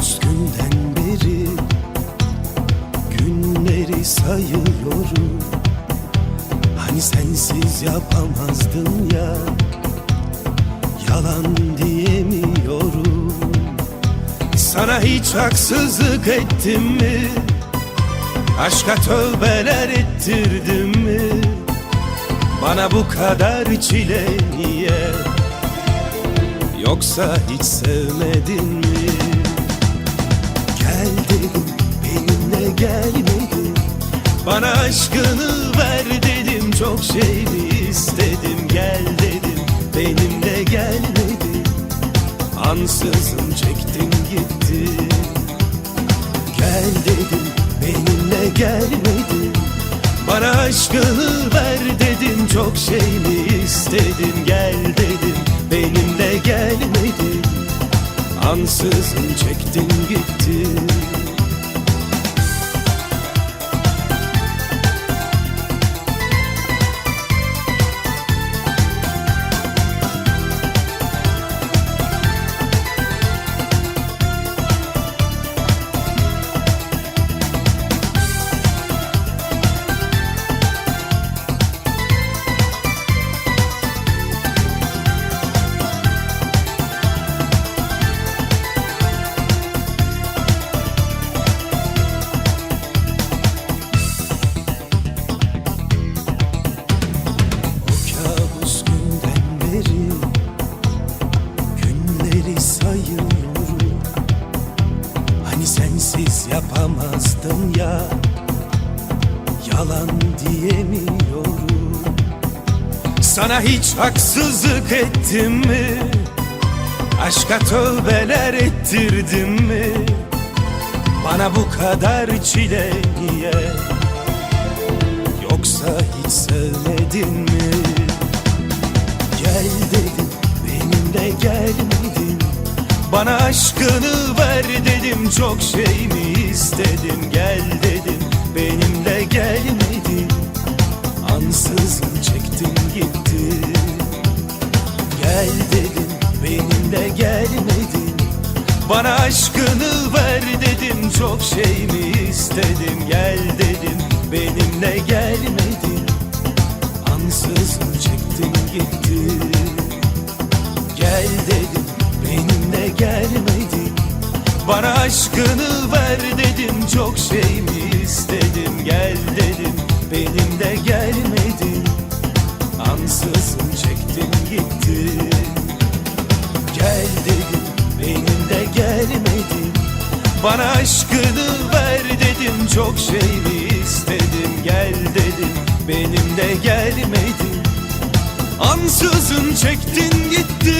Ağustos günden beri Günleri sayıyorum Hani sensiz yapamazdım ya Yalan diyemiyorum Sana hiç haksızlık ettim mi? Aşka tövbeler ettirdim mi? Bana bu kadar çile niye? Yoksa hiç sevmedin mi? Gel dedim benimle gelmedin Bana aşkını ver dedim çok şey mi istedim. Gel dedim benimle gelmedin Ansızın çektin gittin Gel dedim benimle gelmedin Bana aşkını ver dedim çok şey mi istedim. Gel dedim benimle gelmedin Ansızın çektin gittin yapamazdım ya Yalan diyemiyorum Sana hiç haksızlık ettim mi? Aşka tövbeler ettirdim mi? Bana bu kadar çile niye? Yoksa hiç sevmedin mi? Gel dedim benimle gelmedin Bana aşkını ver dedim çok şey mi istedim Gel dedim benimle gelmedin Ansızın çektin gittin Gel dedim benimle gelmedin Bana aşkını ver dedim çok şey mi istedim Gel dedim benimle gelmedin Ansızın çektin gittin Gel dedim gelmedin Bana aşkını ver dedim çok şey mi istedim? Gel dedim benimle gelmedin Ansızın çektin gittin Gel dedim benimle gelmedin Bana aşkını ver dedim çok şey mi istedim? Gel dedim benimle gelmedin Ansızın çektin gittin